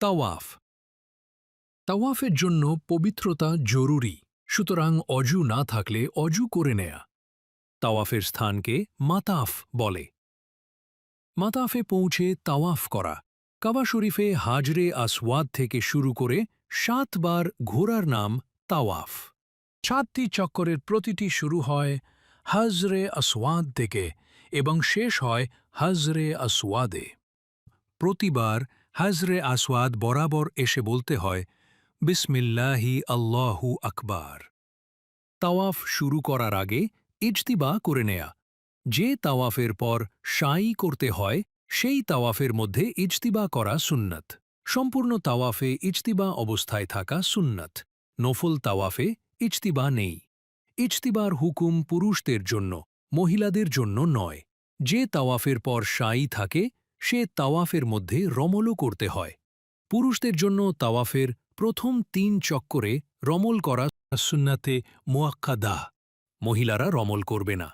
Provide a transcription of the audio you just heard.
তাওয়াফ। তাওয়াফের জন্য পবিত্রতা জরুরি, সুতরাং অজু না থাকলে অজু করে নেয়া। তাওয়াফের স্থানকে মাতাফ বলে। মাতাফে পৌঁছে তাওয়াফ করা। কাবা শরীফে হাজরে আসওয়াদ থেকে শুরু করে সাতবার ঘোরার নাম তাওয়াফ। সাতটি চক্করের প্রতিটি শুরু হয় হজরে আসওয়াদ থেকে এবং শেষ হয় হজরে আসওয়াদে। প্রতিবার হজরে আসওয়াদ বরাবর এসে বলতে হয়, বিসমিল্লাহি আল্লাহু আকবার। তাওয়াফ শুরু করার আগে ইজতিবা করে নেয়া। যে তাওয়াফের পর সাই করতে হয়, সেই তাওয়াফের মধ্যে ইজতিবা করা সুন্নত। সম্পূর্ণ তাওয়াফে ইজতিবা অবস্থায় থাকা সুন্নত। নফল তাওয়াফে ইজতিবা নেই। ইজতিবার হুকুম পুরুষদের জন্য, মহিলাদের জন্য নয়। যে তাওয়াফের পর সাই থাকে সে তাওয়াফের মধ্যে রমলও করতে হয়। পুরুষদের জন্য তাওয়াফের প্রথম তিন চক্করে রমল করা সুন্নাতে মোয়াক্কা দাহ মহিলারা রমল করবে না।